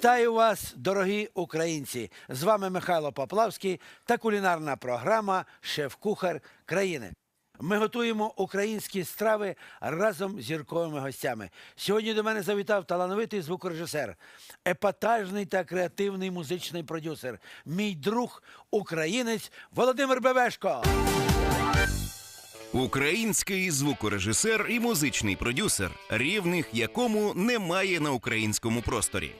Вітаю вас, дорогі українці! З вами Михайло Поплавський та кулінарна програма Шеф-Кухар країни. Ми готуємо українські страви разом з зірковими гостями. Сьогодні до мене завітав талановитий звукорежисер, епатажний та креативний музичний продюсер, мій друг, українець Володимир Бевешко. Український звукорежисер і музичний продюсер, рівних якому немає на українському просторі.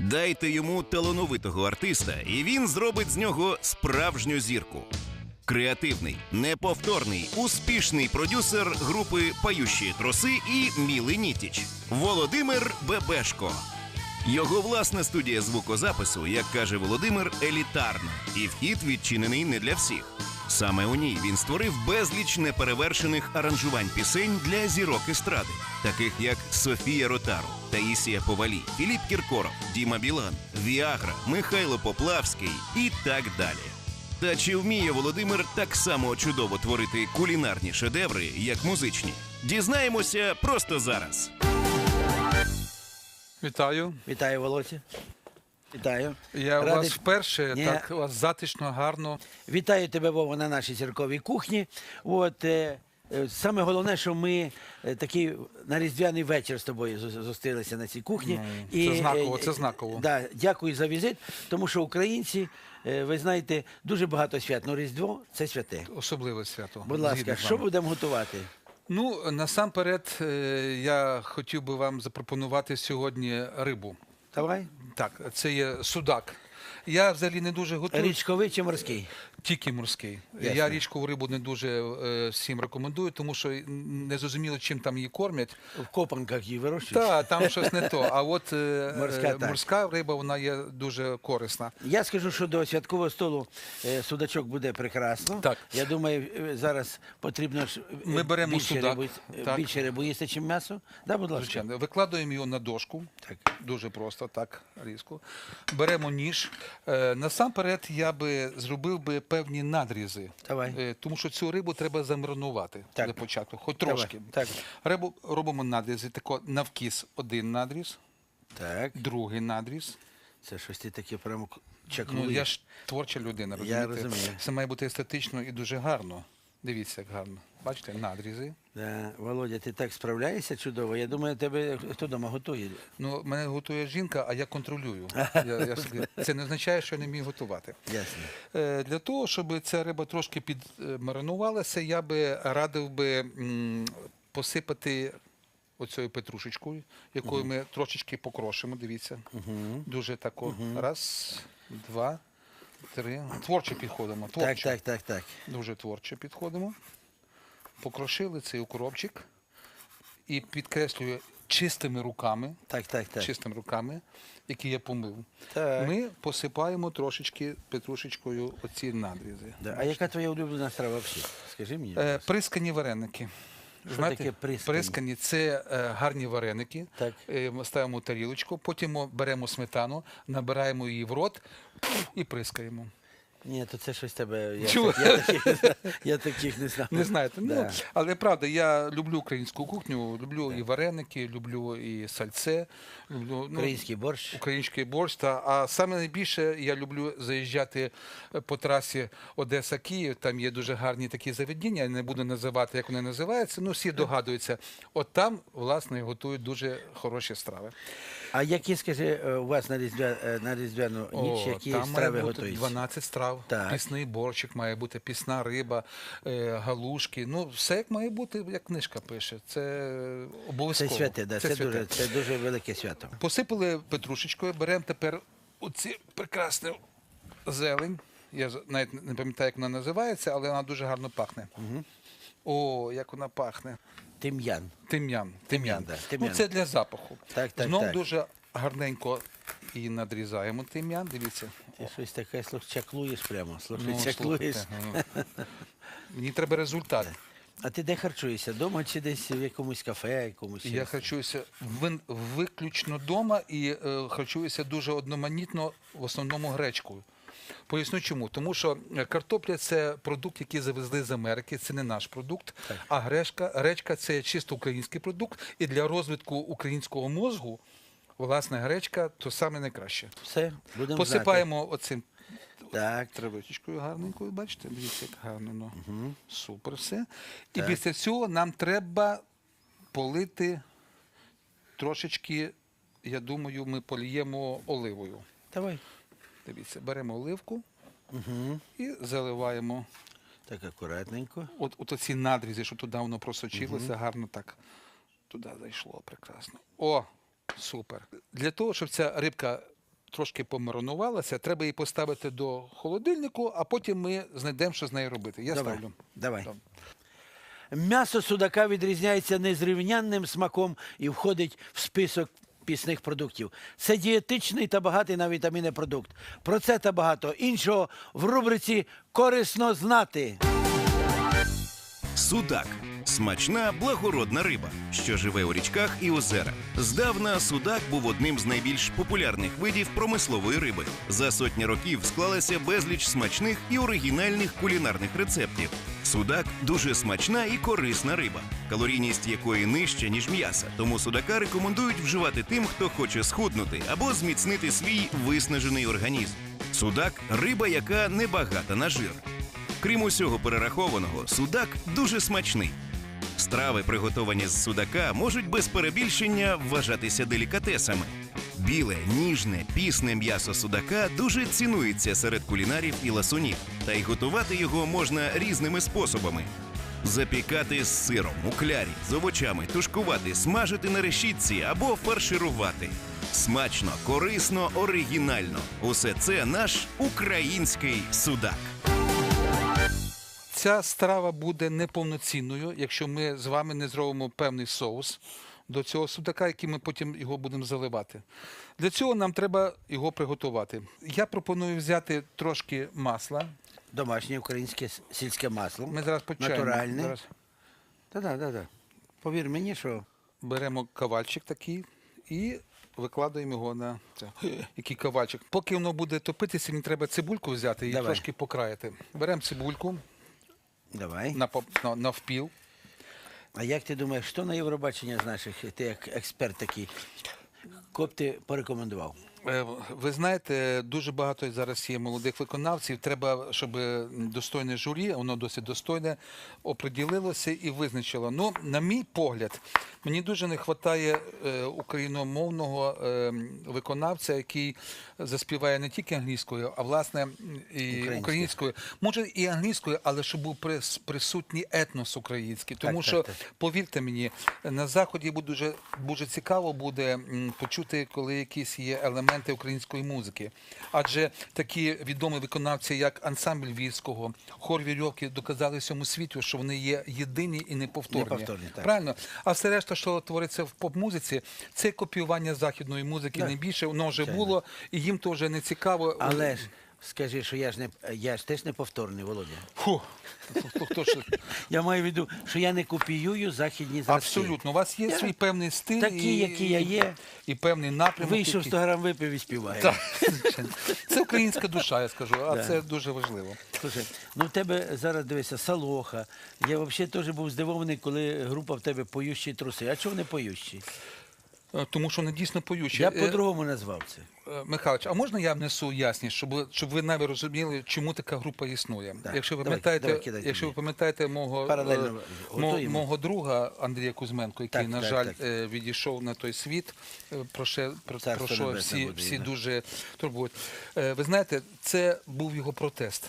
Дайте йому талановитого артиста, і він зробить з нього справжню зірку. Креативний, неповторний, успішний продюсер групи Пающі троси і Міли Нітіч Володимир Бебешко. Його власна студія звукозапису, як каже Володимир, елітарна, і вхід відчинений не для всіх. Саме у ній він створив безліч неперевершених аранжувань пісень для зірок естради, таких як Софія Ротару, Таїсія Повалій, Філіп Кіркоров, Діма Білан, Віагра, Михайло Поплавський і так далі. Та чи вміє Володимир так само чудово творити кулінарні шедеври, як музичні? Дізнаємося просто зараз. Вітаю. Вітаю, Володя. Вітаю. Я у Радий- вас вперше, Ні. так у вас затишно, гарно. Вітаю тебе, Вова, на нашій зірковій кухні. От, е, е, саме головне, що ми е, такий на різдвяний вечір з тобою зу- зустрілися на цій кухні. Ну, це знаково, е, це знаково. Да, дякую за візит, тому що українці, е, ви знаєте, дуже багато свят. Ну, Різдво це святе. Особливе свято. Будь ласка, Згідно з що вами. будемо готувати? Ну, насамперед, е, я хотів би вам запропонувати сьогодні рибу. Давай. Так, це є судак. Я взагалі не дуже готую, Річковий чи морський? Тільки морський. Ясно. Я річкову рибу не дуже е, всім рекомендую, тому що не зрозуміло, чим там її кормять. В копанках її вирощують. Та, там щось не то. А от е, Морська, е, морська риба, вона є дуже корисна. Я скажу, що до святкового столу е, судачок буде прекрасно. Так. Я думаю, е, зараз потрібно ж е, Ми беремо більше судак. рибу, е, Так. більше рибу їсти, чим м'ясо. Да, будь ласка. Звичайно, викладаємо його на дошку. Так. Дуже просто, так, різко. Беремо ніж. Е, насамперед я би зробив би певні надрізи. Давай. Е, тому що цю рибу треба замаринувати Так. для початку, хоч Давай. трошки. Так. Рибу робимо надрізи. Тако навкіс один надріз, Так, другий надріз. це щось ти таке прямо чаклуєш. Ну, я ж творча людина, Я розумієте? розумію. Це має бути естетично і дуже гарно. Дивіться, як гарно. Бачите, надрізи. Да, Володя, ти так справляєшся чудово. Я думаю, тебе хто вдома готує. Ну, мене готує жінка, а я контролюю. Я, я, це не означає, що я не вмію готувати. Ясно. Е, Для того, щоб ця риба трошки підмаринувалася, я би радив би м, посипати оцею петрушечкою, якою ми трошечки покрошимо. Дивіться. Дуже тако. Раз, два, три. Творче підходимо. Так, Творче. так, так, так. Дуже творче підходимо. Покрошили цей укропчик і підкреслюю чистими руками. Так, так, так. Чистими руками, які я помив. Так. Ми посипаємо трошечки петрушечкою оці надрізи. Да. А яка твоя улюблена страва взагалі? Скажи мені. Е, прискані вареники. Що таке прискані? Прискані це е, гарні вареники. Так. Е, ми ставимо тарілочку, потім беремо сметану, набираємо її в рот і прискаємо. Ні, то це щось тебе. Я, Чого? так- я, таких, не знаю. я таких не знаю. Не знаєте, Да. ну але правда, я люблю українську кухню, люблю і вареники, люблю і сальце, люблю ну, Український борщ. Український борщ, та а саме найбільше я люблю заїжджати е, по трасі Одеса-Київ. Там є дуже гарні такі заведення. Я не буду називати, як вони називаються. Ну всі догадуються. От там власне готують дуже хороші страви. А які, скажи, е, у вас на, різдвя, е, на різдвяну ніч, які там страви має бути готуються? 12 страв, Так. пісний борщик має бути, пісна риба, е, галушки. Ну все як має бути, як книжка пише. Це Це обов'язково. святе, да, це, святе. дуже, це дуже велике свято. Посипали петрушечкою, беремо тепер оці прекрасну зелень. Я з- навіть не пам'ятаю, як вона називається, але вона дуже гарно пахне. О, як вона пахне. Тим'ян. Тим'ян. Тим'ян. да, тим'ян. Ну, це для запаху. Так, так, Знов так. дуже гарненько і надрізаємо тим'ян. Дивіться. Ти щось таке слух, чаклуєш прямо. Слухай, Ну, чаклуєш. слухайте, ну. Мені треба результат. А ти де харчуєшся? Дома чи десь в якомусь кафе, якомусь? Я харчуюся вин- виключно вдома і е, харчуюся дуже одноманітно, в основному гречкою. Поясню чому. Тому що е, картопля це продукт, який завезли з Америки, це не наш продукт. А гречка, це чисто український продукт. І для розвитку українського мозку власне гречка, то саме найкраще. Все, будемо Посипаємо оцим. Так, травичкою гарненькою, бачите, дивіться, як гарно. Ну. Супер все. І після цього нам треба полити трошечки, я думаю, ми поліємо оливою. давай. Дивіться, беремо оливку Угу. і заливаємо. Так акуратненько. От, от оці надрізи, що туди воно просочилося, гарно так туди зайшло прекрасно. О, супер. Для того, щоб ця рибка трошки помаринувалася, треба її поставити до холодильнику, а потім ми знайдемо, що з нею робити. Я давай. ставлю. Давай. Там. М'ясо судака відрізняється незрівнянним смаком і входить в список пісних продуктів. Це дієтичний та багатий на вітаміни продукт. Про це та багато іншого в рубриці Корисно знати. Судак смачна благородна риба, що живе у річках і озерах. Здавна судак був одним з найбільш популярних видів промислової риби. За сотні років склалася безліч смачних і оригінальних кулінарних рецептів. Судак дуже смачна і корисна риба, калорійність якої нижча ніж м'яса. Тому судака рекомендують вживати тим, хто хоче схуднути або зміцнити свій виснажений організм. Судак риба, яка не багата на жир. Крім усього перерахованого, судак дуже смачний. Страви, приготовані з судака, можуть без перебільшення вважатися делікатесами. Біле, ніжне, пісне м'ясо судака дуже цінується серед кулінарів і ласунів, та й готувати його можна різними способами. Запікати з сиром, у клярі, з овочами, тушкувати, смажити на решітці або фарширувати. Смачно, корисно, оригінально. Усе це наш український судак. Ця страва буде неповноцінною, якщо ми з вами не зробимо певний соус до цього судака, який ми потім його будемо заливати. Для цього нам треба його приготувати. Я пропоную взяти трошки масла. Домашнє українське сільське масло. Ми зараз почаємо. Натуральне. Зараз Та-да, да-да. Повір мені, що беремо кавальчик такий і викладаємо його на це. Який кавальчик. Поки воно буде топитися, мені треба цибульку взяти і Давай. трошки покраяти. Беремо цибульку давай. на, поп- на, впіл. А як ти думаєш, що на Євробачення з наших, ти як експерт такий, коп ти порекомендував? Е, Ви знаєте, дуже багато зараз є молодих виконавців. Треба, щоб достойне журі, воно досить достойне, оприділилося і визначило. Ну, на мій погляд, мені дуже не вистачає е, україномовного е, виконавця, який заспіває не тільки англійською, а власне і Українською. українською. Може і англійською, але щоб був присутній етнос український. Тому Так, що так, так. повірте мені, на заході буде дуже, дуже цікаво буде почути, коли якісь є елементи української музики. Адже такі відомі виконавці, як ансамбль війського, хор вірьовки, доказали всьому світу, що вони є єдині і неповторні. Неповторні, так. Правильно? А все решта, що твориться в поп-музиці, це копіювання західної музики. Так. Найбільше воно вже було, і їм то вже не цікаво. Але ж скажи, що я ж не я ж теж не повторний, Володя. Фу, ж Я маю в виду, що я не копіюю західні зразки. Абсолютно, у вас є Я свій певний стиль, такий, і, який я є. і певний напрямок. Вийшов який- 100 грам випив і співає. Так, звичайно. Це українська душа, я скажу, а Да. це дуже важливо. Слушай, ну в тебе зараз дивися, Салоха. Я взагалі теж був здивований, коли група в тебе поющі труси. А чого не поющі? Е, Тому що вони дійсно поючі. Я Е, по-другому назвав це. е, Михайлович, а можна я внесу ясність, щоб, щоб ви навіть розуміли, чому така група існує? Так. Якщо ви Давай, пам'ятаєте, давай, якщо ви пам'ятаєте мого, Паралельно е, мо- готуємо. мого друга Андрія Кузьменко, який, Так, на так, жаль, так. е, відійшов на той світ, е, про що, про, Царство про що небесне всі, буде всі дуже турбують. Е, Ви знаєте, це був його протест.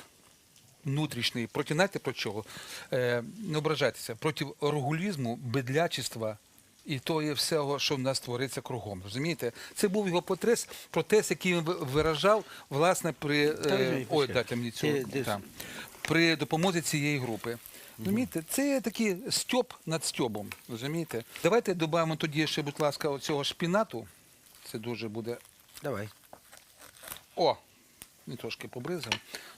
Внутрішній, проти знаєте про чого? Е, не ображайтеся, проти регулізму, бедлячества і того всього, що в нас твориться кругом. Розумієте? Це був його протест, протест, який він виражав власне при е, ой, дайте мені цю там, при допомозі цієї групи. Розумієте, це такий стьоп над стьобом. Розумієте? Давайте додамо тоді ще, будь ласка, оцього шпінату. Це дуже буде Давай. о, не трошки побризав.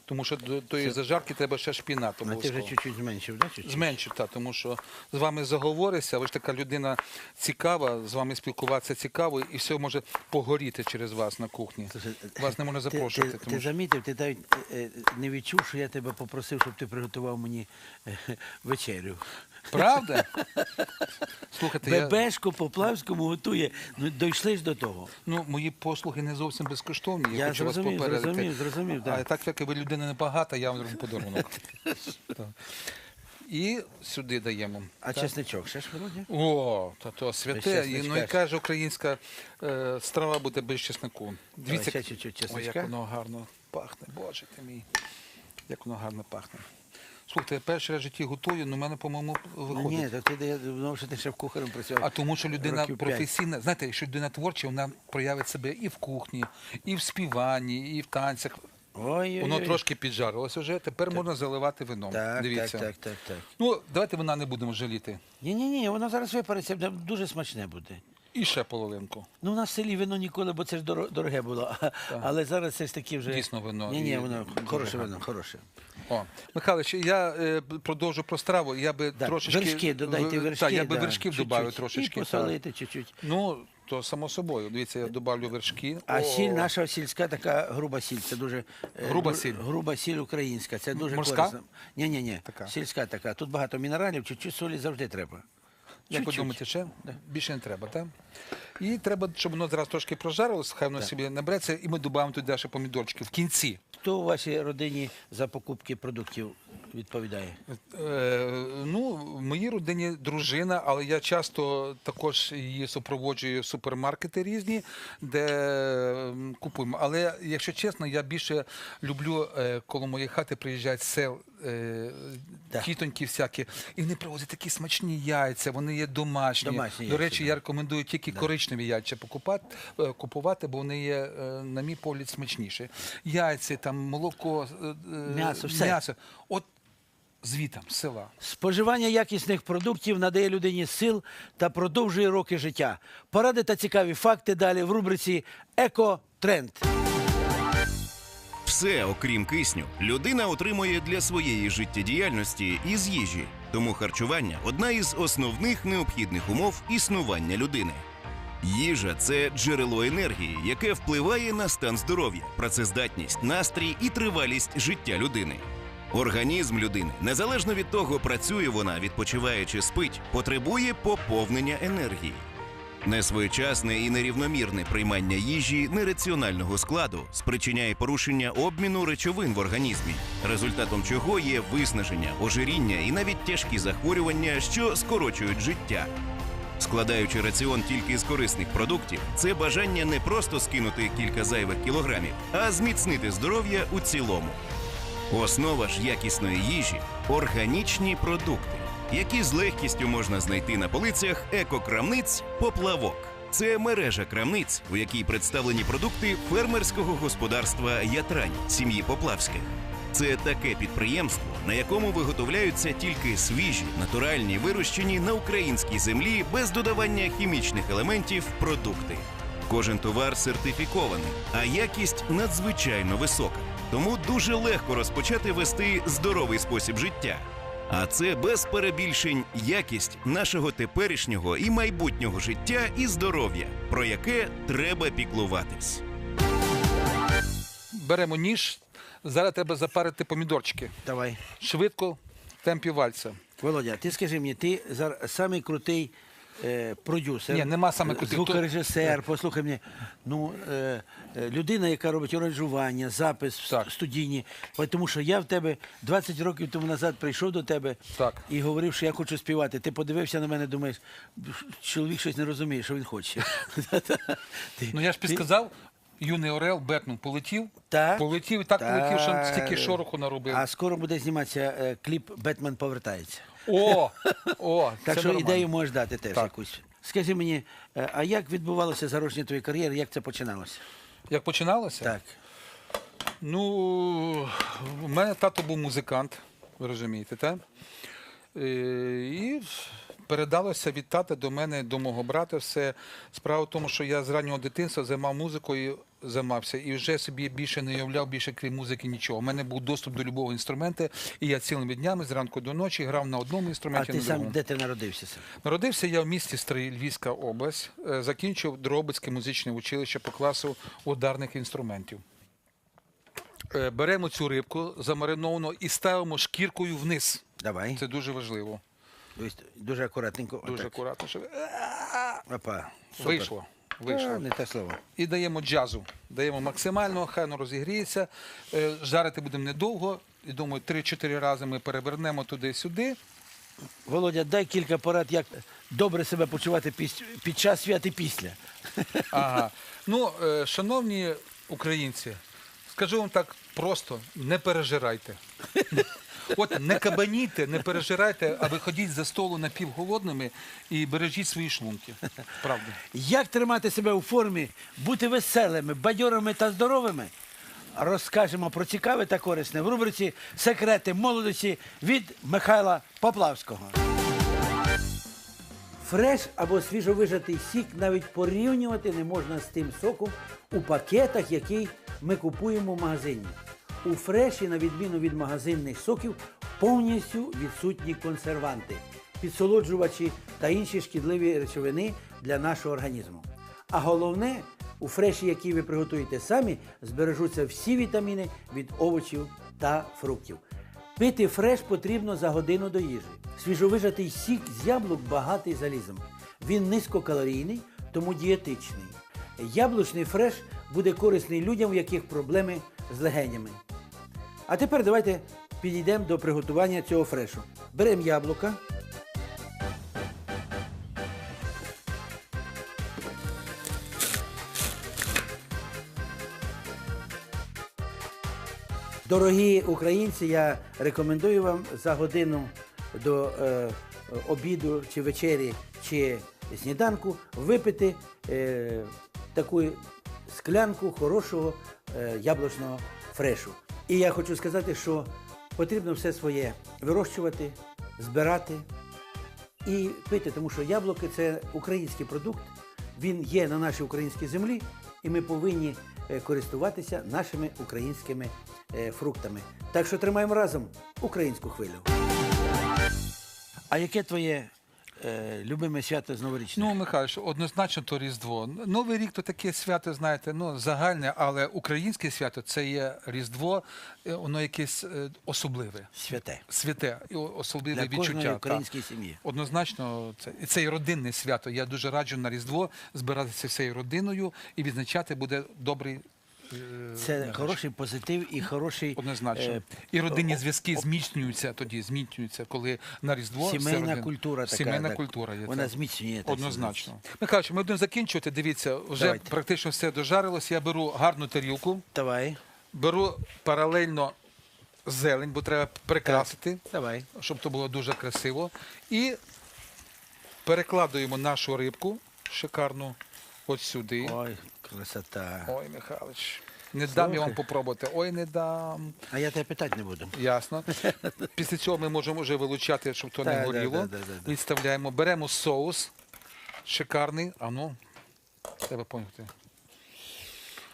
Тому що до тої зажарки треба ще шпінат. А ти вже обов'язково. чуть-чуть зменшив, да? Чуть-чуть? Зменшив, та, тому що з вами заговоришся, ви ж така людина цікава, з вами спілкуватися цікаво, і все може погоріти через вас на кухні. Слушай, Вас не можна Ти, запрошувати. ти, тому ти що... замітив, ти навіть е, не відчув, що я тебе попросив, щоб ти приготував мені е, вечерю. Правда? Слухайте, я, Бебешко по Плавському готує. Ну, дійшли ж до того. ну, мої послуги не зовсім безкоштовні. Я, Я хочу вас попередити. зрозумів, зрозумів, А так. як ви людина небагата, я вам зроблю подарунок. Так. І сюди даємо. А Так. чесничок, ще ж Володя? О, то, то святе. І, ну і каже, українська е, страва буде без чеснику. Дивіться, ще чуть-чуть Ой, чесничка. як воно гарно пахне. Боже ти мій. Як воно гарно пахне. Слухайте, я перший раз в житті готую, але в мене, по-моєму, Ну, виходить. ні, то ти я думав, що ти шеф-кухарем працював. А тому, що людина років п'ять. професійна, знаєте, якщо людина творча, вона проявить себе і в кухні, і в співанні, і в танцях. Ой, Воно трошки піджарилось вже, тепер можна заливати вином. Так, Дивіться. так, так, так, так. Ну, давайте вина не будемо жаліти. Ні, ні, ні, воно зараз випариться, буде дуже смачне буде. І ще половинку. Ну, у нас в селі вино ніколи, бо це ж доро- дороге було. Але зараз це ж таки вже. Дійсно вино Ні, ні, воно хороше вино, хороше. О, Михайлович, я е, продовжу про страву. Я би Да, трошечки вершки, додайте вершки. Так, я би да, вершків чуть-чуть. додав трошечки. І посолити чуть-чуть. Ну, то само собою. Дивіться, я додавлю вершки. А О, сіль наша сільська така груба сіль. Це дуже е, Груба сіль? Груба сіль українська. Це дуже Морська? корисно. Ні, ні, ні. Така. Сільська така. Тут багато мінералів, чуть-чуть солі завжди треба. Як ви думаєте, ще? Більше не треба, так? І треба, щоб воно зараз трошки прожарилось, хай воно собі набереться, і ми додаємо туди ще помідорчики в кінці. Хто у вашій родині за покупки продуктів відповідає? Е, ну, в моїй родині дружина, але я часто також її супроводжую супермаркети різні, де купуємо. Але якщо чесно, я більше люблю, е, коли мої хати приїжджають сел. Е. Тітоньки всякі, і вони привозять такі смачні яйця, вони є домашні. Домашні До яйця, речі, да. я рекомендую тільки коричневі яйця покупати, е, купувати, бо вони є, е, на мій погляд, смачніші. Яйця, там, молоко, е, е, М'ясо, все. м'ясо. От звітам, з села. Споживання якісних продуктів надає людині сил та продовжує роки життя. Поради та цікаві факти далі в рубриці Еко-тренд. Все, окрім кисню, людина отримує для своєї життєдіяльності із їжі. Тому харчування одна із основних необхідних умов існування людини. Їжа це джерело енергії, яке впливає на стан здоров'я, працездатність, настрій і тривалість життя людини. Організм людини, незалежно від того, працює вона, відпочиває чи спить, потребує поповнення енергії. Несвоєчасне і нерівномірне приймання їжі нераціонального складу спричиняє порушення обміну речовин в організмі, результатом чого є виснаження, ожиріння і навіть тяжкі захворювання, що скорочують життя. Складаючи раціон тільки з корисних продуктів, це бажання не просто скинути кілька зайвих кілограмів, а зміцнити здоров'я у цілому. Основа ж якісної їжі органічні продукти, які з легкістю можна знайти на полицях екокрамниць Поплавок. Це мережа крамниць, у якій представлені продукти фермерського господарства Ятрань сім'ї Поплавських. Це таке підприємство, на якому виготовляються тільки свіжі, натуральні, вирощені на українській землі без додавання хімічних елементів продукти. Кожен товар сертифікований, а якість надзвичайно висока. Тому дуже легко розпочати вести здоровий спосіб життя. А це без перебільшень якість нашого теперішнього і майбутнього життя і здоров'я, про яке треба піклуватись. Беремо ніж. Зараз треба запарити помідорчики. Давай. Швидко, в темпі вальса. Володя, ти скажи мені, ти зараз самий крутий е, продюсер. Ні, нема самий крутий. Звукорежисер, послухай мене. Ну, е, е, людина, яка робить аранжування, запис в Так. студійні. Бо Тому що я в тебе 20 років тому назад прийшов до тебе Так. і говорив, що я хочу співати. Ти подивився на мене, думаєш, чоловік щось не розуміє, що він хоче. Ти- Ну я ж ти- підсказав, юний Орел, Бетмен полетів. Так. Полетів і так, полетів, що стільки шороху наробив. А скоро буде зніматися е, кліп Бетмен повертається. О! О! Так це що нормально. ідею можеш дати теж Так. якусь. Скажи мені, е, а як відбувалося зародження твоєї кар'єри, як це починалося? Як починалося? Так. Ну, у мене тато був музикант, ви розумієте, так? Е, І передалося від тата до мене, до мого брата. Все. Справа в тому, що я з раннього дитинства займав музикою, займався і вже собі більше не уявляв, більше крім музики нічого. У мене був доступ до любого інструменту, і я цілими днями зранку до ночі грав на одному А інструменті, ти на сам другому. де ти народився? сам? Народився я в місті Стрий, Львівська область. Е, Закінчив Дробицьке музичне училище по класу ударних інструментів. Е, Беремо цю рибку замариновану і ставимо шкіркою вниз. Давай. Це дуже важливо. Дуже акуратненько. Дуже акуратно, Опа. Вийшло. Вийшло. Не те слово. І даємо джазу. Даємо максимально, хай воно розігріється. Е, Жарити будемо недовго. І думаю, 3-4 рази ми перевернемо туди-сюди. Володя, дай кілька порад, як добре себе почувати під час свят і після. Ага. Ну, е, шановні українці, скажу вам так просто: не пережирайте. От не кабаніте, не пережирайте, а виходіть за столу напівголодними і бережіть свої шлунки. Правда. Як тримати себе у формі, бути веселими, бадьорими та здоровими? Розкажемо про цікаве та корисне в рубриці Секрети молодості від Михайла Поплавського. Фреш або свіжовижатий сік навіть порівнювати не можна з тим соком у пакетах, який ми купуємо в магазині. У фреші, на відміну від магазинних соків, повністю відсутні консерванти, підсолоджувачі та інші шкідливі речовини для нашого організму. А головне, у фреші, який ви приготуєте самі, збережуться всі вітаміни від овочів та фруктів. Пити фреш потрібно за годину до їжі. Свіжовижатий сік з яблук багатий залізом. Він низькокалорійний, тому дієтичний. Яблучний фреш буде корисний людям, у яких проблеми з легенями. А тепер давайте підійдемо до приготування цього фрешу. Беремо яблука. Дорогі українці, я рекомендую вам за годину до е, обіду чи вечері чи сніданку випити е, таку склянку хорошого е, яблучного фрешу. І я хочу сказати, що потрібно все своє вирощувати, збирати і пити, тому що яблуки це український продукт, він є на нашій українській землі, і ми повинні е, користуватися нашими українськими е, фруктами. Так що тримаємо разом українську хвилю. А яке твоє е, любиме свято з новорічне? Ну, Михайлович, однозначно то Різдво. Новий рік то таке свято, знаєте, ну загальне, але українське свято це є Різдво, е, воно якесь е, особливе. Святе. Святе і о- особливе Для відчуття. кожної української сім'ї. Однозначно, це і це і родинне свято. Я дуже раджу на Різдво збиратися всією родиною і відзначати буде добрий. Е, Це Михайлович. хороший позитив і хороший Однозначно. е, і родинні зв'язки зміцнюються тоді, зміцнюються, коли на Різдво Сімейна родина- культура така, Сімейна так. культура є. Вона зміцнює, Однозначно. Михайлович, ми будемо закінчувати. Дивіться, вже Давайте. практично все дожарилось. Я беру гарну тарілку, Давай, беру паралельно зелень, бо треба прикрасити, давай. щоб то було дуже красиво. І перекладуємо нашу рибку шикарну от сюди. Ой, красота. Ой, Михайлович, не дам я вам попробувати. Ой, не дам. А я тебе питати не буду. Ясно. Після цього ми можемо вже вилучати, щоб то не горіло. Відставляємо, беремо соус шикарний. А ну, треба поняти.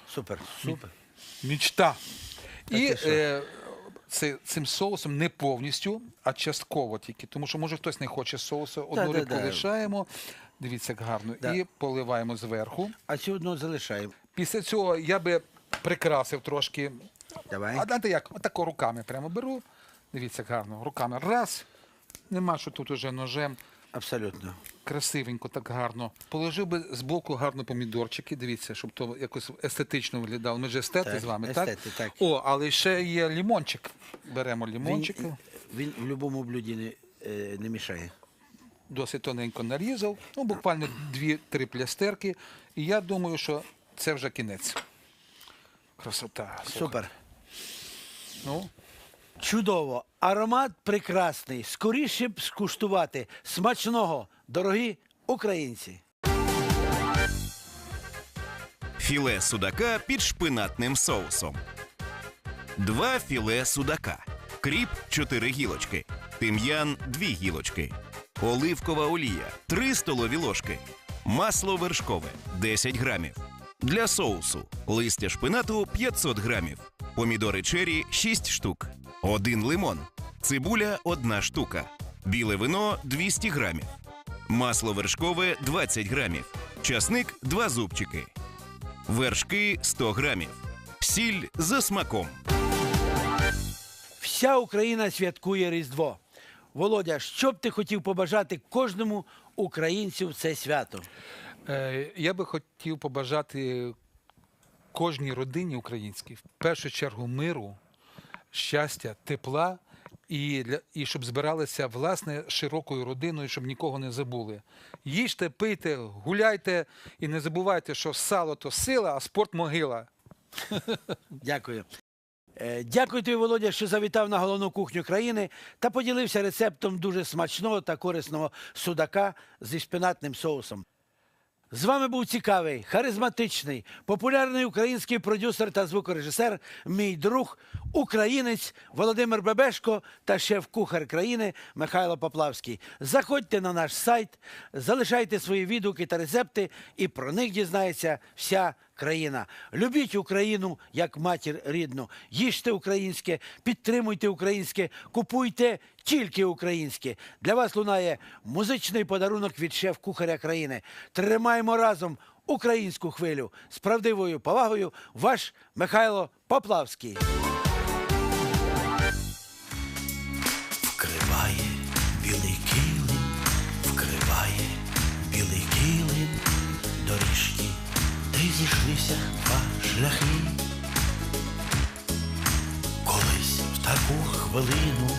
Супер, супер. Мічта. І е, це, цим соусом не повністю, а частково тільки. Тому що може хтось не хоче соусу, одну рибку лишаємо. Дивіться, як гарно. Да. І поливаємо зверху. А цю одну залишаємо. Після цього я би прикрасив трошки. Давай. А знаєте як? Отако руками прямо беру. Дивіться, як гарно. Руками. Раз. Нема що тут уже ножем. Абсолютно. Красивенько, так гарно. Положив би збоку гарно помідорчики. Дивіться, щоб то якось естетично виглядало. Ми ж естети Так, з вами, естети, так? так. О, але ще є лімончик. Беремо Він, лімончик, він в будь-якому блюді не, е, не мішає. Досить тоненько нарізав. Ну, буквально дві-три плястерки. І я думаю, що це вже кінець. Красота. Супер. Ну, Чудово. Аромат прекрасний. Скоріше б скуштувати. Смачного, дорогі українці. Філе судака під шпинатним соусом. Два філе судака. Кріп 4 гілочки. Тим'ян 2 гілочки. Оливкова олія 3 столові ложки. Масло вершкове 10 грамів. Для соусу листя шпинату 500 грамів. Помідори чері 6 штук. Один лимон. Цибуля 1 штука. Біле вино 200 грамів. Масло вершкове 20 грамів. Часник 2 зубчики. Вершки 100 грамів. Сіль за смаком. Вся Україна святкує Різдво. Володя, що б ти хотів побажати кожному українцю в це свято? Е, Я би хотів побажати кожній родині українській в першу чергу миру, щастя, тепла. І, для, і щоб збиралися власне широкою родиною, щоб нікого не забули. Їжте, пийте, гуляйте і не забувайте, що сало то сила, а спорт могила. Дякую. Е, Дякую тобі, Володя, що завітав на головну кухню країни та поділився рецептом дуже смачного та корисного судака зі шпинатним соусом. З вами був цікавий, харизматичний, популярний український продюсер та звукорежисер, мій друг, українець Володимир Бебешко та шеф-кухар країни Михайло Поплавський. Заходьте на наш сайт, залишайте свої відгуки та рецепти, і про них дізнається вся країна. Любіть Україну як матір рідну. Їжте українське, підтримуйте українське, купуйте тільки українське. Для вас лунає музичний подарунок від шеф-кухаря країни. Тримаємо разом українську хвилю з правдивою повагою. Ваш Михайло Поплавський. Де зійшлися два шляхи. Колись в таку хвилину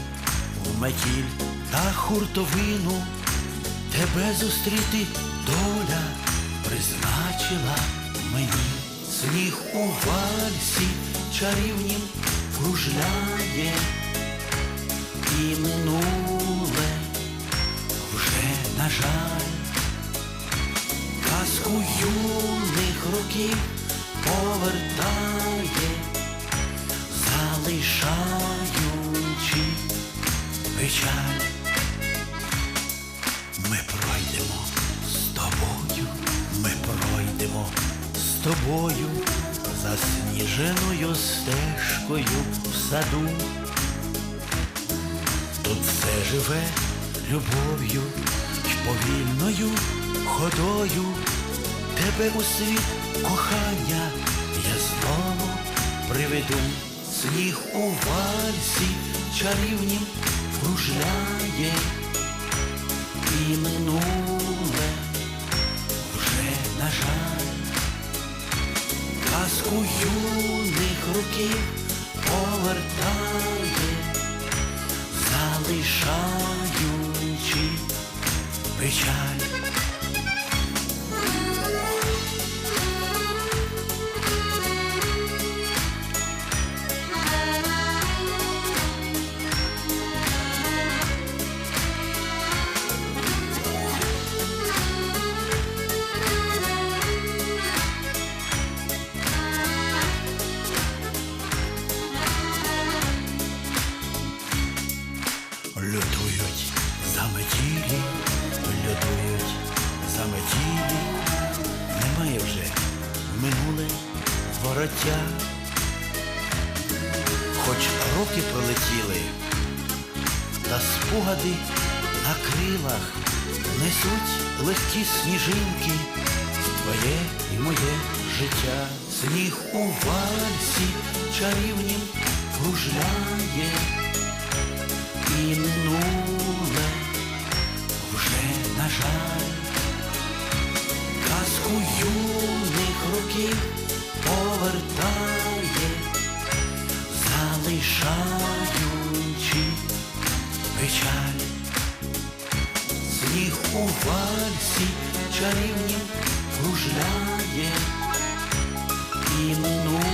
в метіль та хуртовину тебе зустріти доля призначила мені. Сніг у вальсі чарівнім кружляє і минуле вже, на жаль, казку юних років повертає, залишаючи печаль. Ми пройдемо з тобою, ми пройдемо з тобою засніженою стежкою в саду. Тут все живе любов'ю й повільною ходою. Тебе у світ кохання я знову приведу. Сніг у вальсі чарівнім кружляє, і минуле вже, на жаль, казку юних років повертає залишаючи печаль. Несуть легкі сніжинки твоє і моє життя. Сніг у вальсі чарівнім кружляє і минуле вже, на жаль, казку юних років повертає, залишаючи печаль. У вальсі чарівні кружляє, і минуле